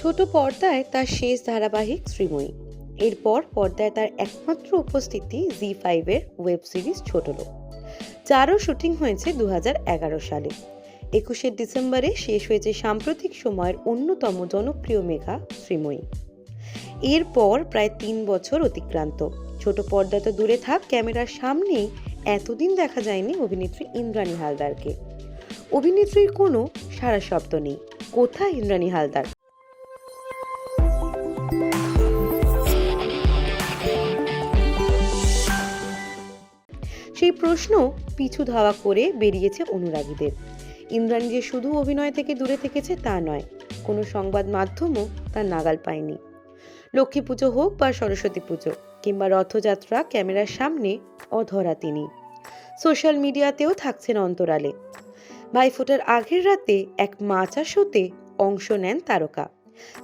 ছোট পর্দায় তার শেষ ধারাবাহিক শ্রীময়ী। এরপর পর্দায় তার একমাত্র উপস্থিতি জি ফাইভের ওয়েব সিরিজ ছোট লোক, যারও শুটিং হয়েছে দু হাজার এগারো সালে। একুশে ডিসেম্বরে শেষ হয়েছে সাম্প্রতিক সময়ের অন্যতম জনপ্রিয় মেঘা শ্রীময়ী। এরপর প্রায় তিন বছর অতিক্রান্ত। ছোট পর্দা তো দূরে থাক, ক্যামেরার সামনেই এতদিন দেখা যায়নি অভিনেত্রী ইন্দ্রাণী হালদারকে। অভিনেত্রীর কোনো সারা শব্দ নেই। কোথায় ইন্দ্রাণী হালদার? সেই প্রশ্ন পিছু ধাওয়া করে বেরিয়েছে অনুরাগীদের। ইন্দ্রাণী যে শুধু অভিনয় থেকে দূরে থেকেছে তা নয়, কোনো সংবাদ মাধ্যমও তার নাগাল পায়নি। লক্ষ্মী পুজো হোক বা সরস্বতী পুজো, কিংবা রথযাত্রা ক্যামেরার সামনে অধরা তিনি। সোশ্যাল মিডিয়াতেও থাকছেন অন্তরালে। ভাইফোঁটার আগের রাতে এক মাচা শোতে অংশ নেন তারকা।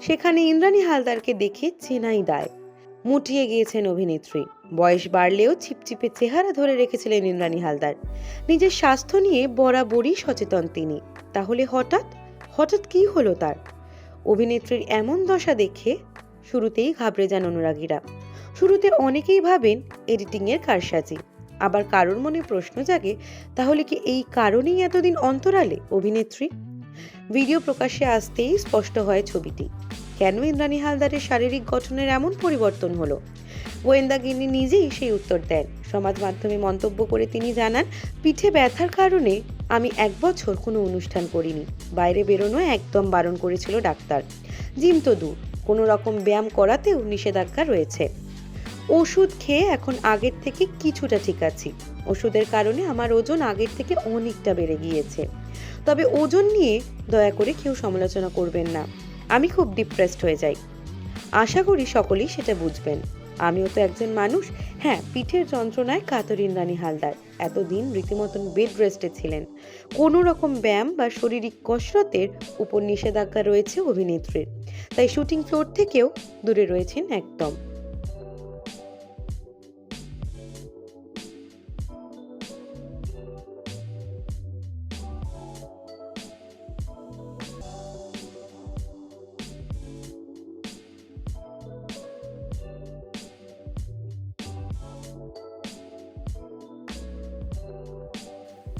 সেখানে ইন্দ্রাণী হালদারকে দেখে চেনাই দায়। মুটিয়ে গিয়েছেন অভিনেত্রী। বয়স বাড়লেও ছিপছিপে চেহারা ধরে রেখেছিলেন ইন্দ্রাণী হালদার। নিজের স্বাস্থ্য নিয়ে বরাবরই সচেতন তিনি। তাহলে হঠাৎ? হঠাৎ কি হলো তার? অভিনেত্রীর এমন দশা দেখে শুরুতেই ঘাবড়ে যান অনুরাগীরা। শুরুতে অনেকেই ভাবেন এডিটিংয়ের কারসাজি। আবার কারোর মনে প্রশ্ন জাগে, তাহলে কি এই কারণেই এতদিন অন্তরালে অভিনেত্রী? ভিডিও প্রকাশে আসতেই স্পষ্ট হয় ছবিটি। কেন ইন্দ্রাণী হালদারের শারীরিক গঠনের এমন পরিবর্তন হলো? গোয়েন্দাগিন্নি নিজেই সেই উত্তর দেন। সমাজ মাধ্যমে মন্তব্য করে তিনি জানান, পিঠে ব্যথার কারণে আমি এক বছর কোনো অনুষ্ঠান করিনি। বাইরে বেরোনো একদম বারণ করেছিল ডাক্তার। জিম তো দূর, কোনো রকম ব্যায়াম করাতেও নিষেধাজ্ঞা রয়েছে। ওষুধ খেয়ে এখন আগের থেকে কিছুটা ঠিক আছি। ওষুধের কারণে আমার ওজন আগের থেকে অনেকটা বেড়ে গিয়েছে। তবে ওজন নিয়ে দয়া করে কেউ সমালোচনা করবেন না। আমি খুব ডিপ্রেসড হয়ে যাই। আশা করি সকলেই সেটা বুঝবেন। আমিও তো একজন মানুষ। হ্যাঁ পিঠের যন্ত্রণায় কাতরিন রানী হালদার এতদিন রীতিমতন বেড রেস্টে ছিলেন। কোনো রকম ব্যায়াম বা শারীরিক কসরতের উপর নিষেধাজ্ঞা রয়েছে অভিনেত্রীর। তাই শুটিং ফ্লোর থেকেও দূরে রয়েছেন একদম।